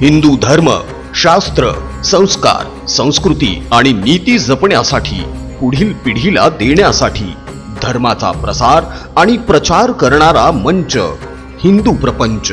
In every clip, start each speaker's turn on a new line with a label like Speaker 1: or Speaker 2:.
Speaker 1: हिंदू धर्म शास्त्र संस्कार संस्कृती आणि नीती जपण्यासाठी पुढील पिढीला देण्यासाठी धर्माचा प्रसार आणि प्रचार करणारा मंच हिंदू प्रपंच.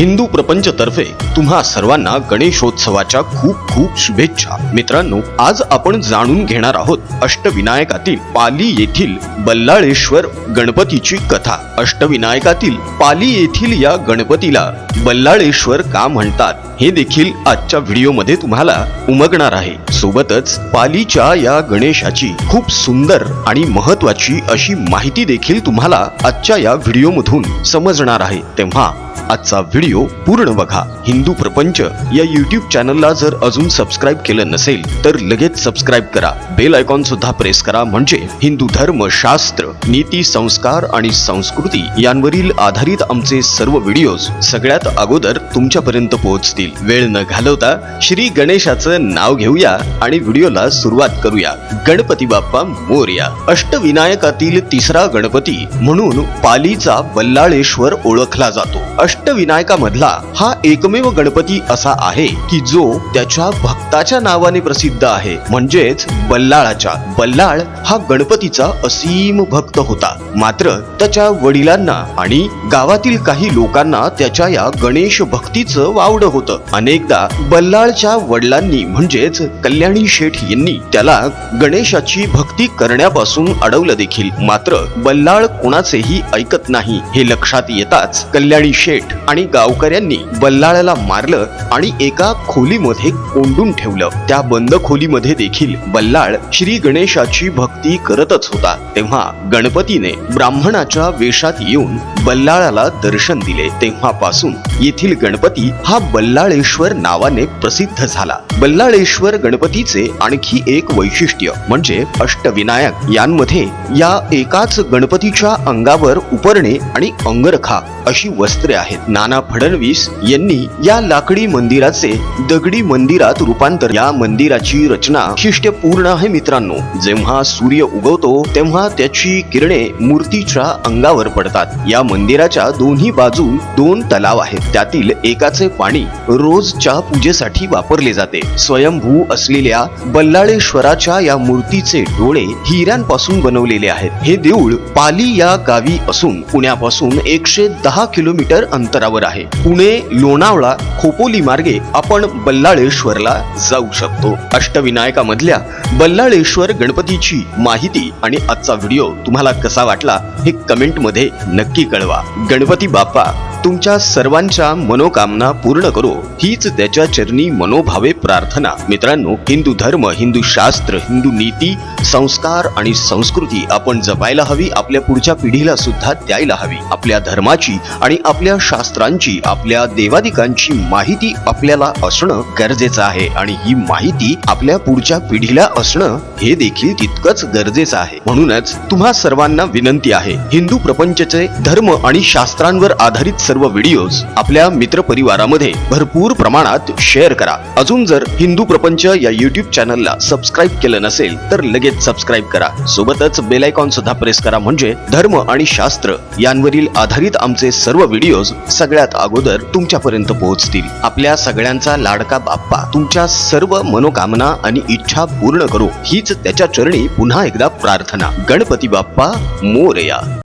Speaker 1: हिंदू प्रपंच तर्फे तुम्हा सर्वांना गणेशोत्सवाच्या खूप खूप शुभेच्छा. मित्रांनो आज आपण जाणून घेणार आहोत अष्टविनायकातील पाली येथील बल्लाळेश्वर गणपतीची कथा. अष्टविनायकातील पाली येथील या गणपतीला बल्लाळेश्वर का म्हणतात हे देखील आजच्या व्हिडिओमध्ये तुम्हाला उमगणार आहे. सोबतच पालीच्या या गणेशाची खूप सुंदर आणि महत्वाची अशी माहिती देखील तुम्हाला आजच्या या व्हिडिओमधून समजणार आहे. तेव्हा आजचा व्हिडिओ पूर्ण बघा. हिंदू प्रपंच या युट्यूब चॅनलला जर अजून सबस्क्राईब केलं नसेल तर लगेच सबस्क्राईब करा. बेल आयकॉन सुद्धा प्रेस करा म्हणजे हिंदू धर्म शास्त्र नीती संस्कार आणि संस्कृती यांवरील आधारित आमचे सर्व व्हिडिओज सगळ्यात अगोदर तुमच्यापर्यंत पोहोचतील. वेळ न घालवता श्री गणेशाचं नाव घेऊया आणि व्हिडिओला सुरुवात करूया. गणपती बाप्पा मोरया. अष्टविनायकातील तिसरा गणपती म्हणून पालीचा बल्लाळेश्वर ओळखला जातो. अष्ट अष्टविनायकामधला हा एकमेव गणपती असा आहे की जो त्याच्या भक्ताच्या नावाने प्रसिद्ध आहे. म्हणजेच बल्लाळाच्या. बल्लाळ हा गणपतीचा असीम भक्त होता. मात्र त्याच्या वडिलांना आणि गावातील काही लोकांना त्याच्या या गणेश भक्तीचं वावड होतं. अनेकदा बल्लाळच्या वडिलांनी म्हणजेच कल्याणी शेठ यांनी त्याला गणेशाची भक्ती करण्यापासून अडवलं देखील. मात्र बल्लाळ कोणाचेही ऐकत नाही. हे लक्षात येताच कल्याणी शेठ आणि गावकऱ्यांनी बल्लाळाला मारलं आणि एका खोलीमध्ये कोंडून ठेवलं. त्या बंद खोलीमध्ये देखील बल्लाळ श्री गणेशाची भक्ती करतच होता. तेव्हा गणपतीने ब्राह्मणाच्या वेशात येऊन बल्लाळाला दर्शन दिले. तेव्हापासून येथील गणपती हा बल्लाळेश्वर नावाने प्रसिद्ध झाला. बल्लाळेश्वर गणपतीचे आणखी एक वैशिष्ट्य म्हणजे अष्टविनायक. यांमध्ये या एकाच गणपतीच्या अंगावर उपरणे आणि अंगरखा अशी वस्त्रे आहेत. नाना फडणवीस यांनी या लाकडी मंदिराचे दगडी मंदिरात रूपांतर या मंदिराची रचना शिष्टपूर्ण आहे मित्रांनो. जेव्हा सूर्य उगवतो तेव्हा त्याची किरणे मूर्तीच्या अंगावर पडतात. या मंदिराच्या दोन्ही बाजू दोन तलाव आहेत. त्यातील एकाचे पाणी रोजच्या पूजेसाठी वापरले जाते. स्वयंभू असलेल्या बल्लाळेश्वराच्या या मूर्तीचे डोळे हिऱ्यांपासून बनवलेले आहेत. हे देऊळ पाली या गावी असून पुण्यापासून एकशे दहा किलोमीटर अंतरावर आहे. पुणे लोणावळा खोपोली मार्गे आपण बल्लाळेश्वरला जाऊ शकतो. अष्टविनायकामधल्या बल्लाळेश्वर गणपतीची माहिती आणि आजचा व्हिडिओ तुम्हाला कसा वाटला हे कमेंटमध्ये नक्की कळवा. गणपती बाप्पा तुमच्या सर्वांच्या मनोकामना पूर्ण करो. हीच त्याच्या चरणी मनोभावे प्रार्थना. मित्रांनो हिंदू धर्म हिंदू शास्त्र हिंदू नीती संस्कार आणि संस्कृती आपण जपायला हवी आपल्या पुढच्या पिढीला सुद्धा द्यायला हवी. आपल्या धर्माची आणि आपल्या शास्त्रांची आपल्या देवादिकांची माहिती आपल्याला असणं गरजेचं आहे. आणि ही माहिती आपल्या पुढच्या पिढीला असणं हे देखील तितकंच गरजेचं आहे. म्हणूनच तुम्हा सर्वांना विनंती आहे हिंदू प्रपंचचे धर्म आणि शास्त्रांवर आधारित सर्व व्हिडिओज आपल्या मित्रपरिवारामध्ये भरपूर प्रमाणात शेअर करा. अजून जर हिंदू प्रपंच या युट्यूब चॅनलला सबस्क्राईब केलं नसेल तर लगेच सबस्क्राईब करा. सोबतच बेलायकॉन सुद्धा प्रेस करा म्हणजे धर्म आणि शास्त्र यांवरील आधारित आमचे सर्व व्हिडिओज सगळ्यात अगोदर तुमच्यापर्यंत पोहोचतील. आपल्या सगळ्यांचा लाडका बाप्पा तुमच्या सर्व मनोकामना आणि इच्छा पूर्ण करू. हीच त्याच्या चरणी पुन्हा एकदा प्रार्थना. गणपती बाप्पा मोरया.